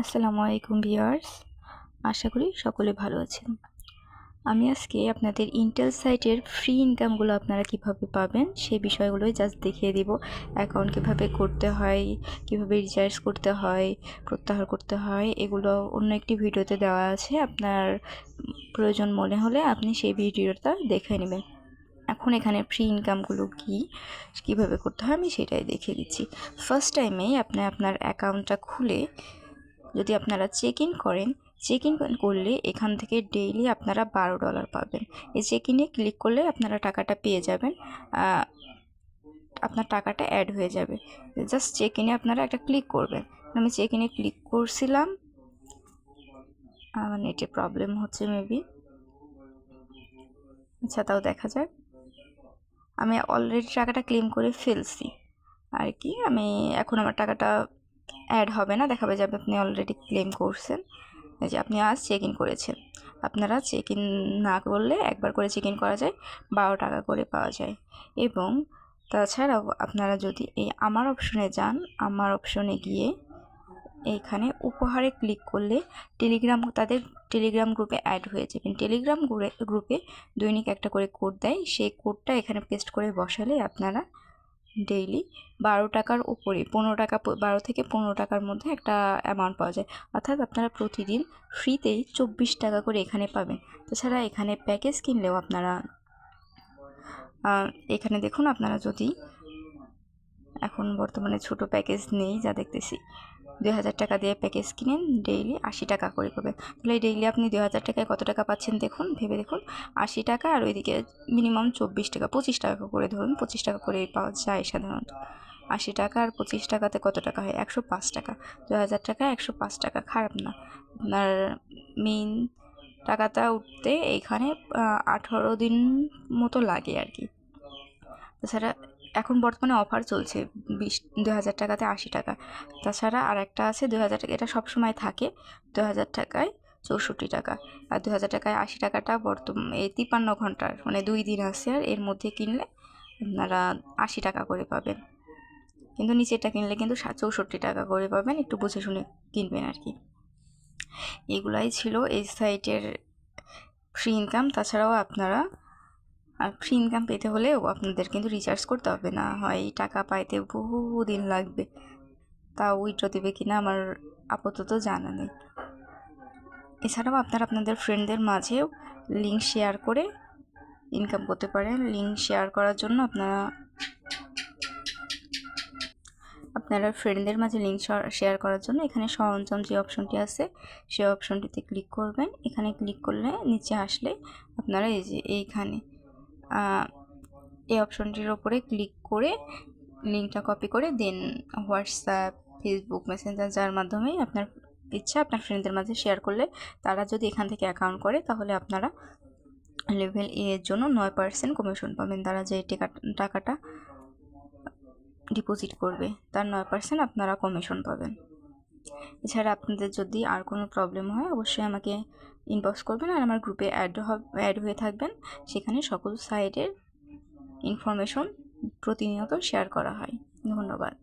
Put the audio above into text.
আসসালামু আলাইকুম ভিউয়ার্স। আশা করি সকলে ভালো আছেন। আমি আজকে আপনাদের ইন্টেল সাইটের ফ্রি ইনকামগুলো আপনারা কীভাবে পাবেন সেই বিষয়গুলোই জাস্ট দেখিয়ে দিব। অ্যাকাউন্ট কীভাবে করতে হয়, কীভাবে রিচার্জ করতে হয়, প্রত্যাহার করতে হয়, এগুলো অন্য একটি ভিডিওতে দেওয়া আছে। আপনার প্রয়োজন মনে হলে আপনি সেই ভিডিওটা দেখে নেবেন। এখন এখানে ফ্রি ইনকামগুলো কি, কীভাবে করতে হয় আমি সেটাই দেখিয়ে দিচ্ছি। ফার্স্ট টাইমেই আপনি আপনার অ্যাকাউন্টটা খুলে যদি আপনারা চেক ইন করেন চেক ইন করলে এখান থেকে ডেইলি আপনারা বারো ডলার পাবেন। এই চেক ইনে ক্লিক করলে আপনারা টাকাটা পেয়ে যাবেন আপনার টাকাটা অ্যাড হয়ে যাবে। জাস্ট চেক ইনে আপনারা একটা ক্লিক করবেন। আমি চেক ইনে ক্লিক করছিলাম, আমার নেটে প্রবলেম হচ্ছে মেবি আচ্ছা তাও দেখা যাক। আমি অলরেডি টাকাটা ক্লেম করে ফেলছি। আর কি, আমি এখন আমার টাকাটা অ্যাড হবে না, দেখাবে যাবে আপনি অলরেডি ক্লেম করছেন। যে আপনি আজ চেক ইন করেছেন। আপনারা চেক ইন না করলে একবার করে চেক ইন করা যায়, বারো টাকা করে পাওয়া যায়। এবং তাছাড়াও আপনারা যদি এই আমার অপশনে যান, আমার অপশনে গিয়ে এইখানে উপহারে ক্লিক করলে টেলিগ্রাম তাদের টেলিগ্রাম গ্রুপে অ্যাড হয়ে যাবেন টেলিগ্রাম গ্রুপে দৈনিক একটা করে কোড দেয়। সেই কোডটা এখানে পেস্ট করে বসালে আপনারা ডেইলি বারো টাকার উপরে, পনেরো টাকা বারো থেকে পনেরো টাকার মধ্যে একটা অ্যামাউন্ট পাওয়া যায়। অর্থাৎ আপনারা প্রতিদিন ফ্রিতেই চব্বিশ টাকা করে এখানে পাবেন। তাছাড়া এখানে প্যাকেজ কিনলেও আপনারা এখানে দেখুন আপনারা যদি এখন বর্তমানে ছোট প্যাকেজ নেই যা দেখতেছি। দুই হাজার টাকা দিয়ে প্যাকেজ কিনেন ডেইলি আশি টাকা করে পাবেন তাহলে ডেইলি আপনি দুই হাজার টাকায় কত টাকা পাচ্ছেন দেখুন, ভেবে দেখুন। আশি টাকা আর ওইদিকে মিনিমাম চব্বিশ টাকা, পঁচিশ টাকা করে ধরুন, পঁচিশ টাকা করে পাওয়া যায় সাধারণত। আশি টাকা আর পঁচিশ টাকাতে কত টাকা হয়? একশো পাঁচ টাকা। দু হাজার টাকা একশো পাঁচ টাকা, খারাপ না। আপনার মেইন টাকাটা উঠতে এইখানে আঠারো দিন মতো লাগে আর কি। তাছাড়া এখন বর্তমানে অফার চলছে বিশ দু হাজার টাকাতে আশি টাকা। তাছাড়া আর একটা আছে দু হাজার টাকা, এটা সবসময় থাকে দু হাজার টাকায় চৌষট্টি টাকা। আর দু হাজার টাকায় আশি টাকাটা বর্তমান এই তিপ্পান্ন ঘণ্টার মানে দুই দিন আছে আর এর মধ্যে কিনলে আপনারা আশি টাকা করে পাবেন। কিন্তু নিচেরটা কিনলে কিন্তু চৌষট্টি টাকা করে পাবেন, একটু বুঝে শুনে কিনবেন আর কি। এগুলাই ছিল এই সাইটের ফ্রি ইনকাম, তাছাড়াও আপনারা আর ফ্রি ইনকাম পেতে হলেও আপনাদের কিন্তু রিচার্জ করতে হবে না। হয় টাকা পাইতে বহু দিন লাগবে। তা উইড্রো দেবে কিনা আমার আপাতত জানা নেই। এছাড়াও আপনারা আপনাদের ফ্রেন্ডদের মাঝেও লিঙ্ক শেয়ার করে ইনকাম করতে পারেন। লিঙ্ক শেয়ার করার জন্য আপনারা আপনারা ফ্রেন্ডদের মাঝে লিঙ্ক শেয়ার করার জন্য এখানে সরঞ্জাম যে অপশনটি আছে সেই অপশনটিতে ক্লিক করবেন। এখানে ক্লিক করলে নিচে আসলে আপনারা এই যে এইখানে এই অপশনটির ওপরে ক্লিক করে লিঙ্কটা কপি করে দেন হোয়াটসঅ্যাপ, ফেসবুক, মেসেঞ্জার, যার মাধ্যমে আপনার ইচ্ছা আপনার ফ্রেন্ডদের মাঝে শেয়ার করলে তারা যদি এখান থেকে অ্যাকাউন্ট করে তাহলে আপনারা লেভেল এ এর জন্য নয় পার্সেন্ট কমিশন পাবেন। তারা যে টাকাটা ডিপোজিট করবে তার নয় পার্সেন্ট আপনারা কমিশন পাবেন। এছাড়া আপনাদের যদি আর কোনো প্রবলেম হয়, অবশ্যই আমাকে ইনবক্স করবেন আর আমার গ্রুপে অ্যাড অ্যাড হয়ে থাকবেন। সেখানে সকল সাইডের ইনফরমেশন প্রতিনিয়ত শেয়ার করা হয়। ধন্যবাদ।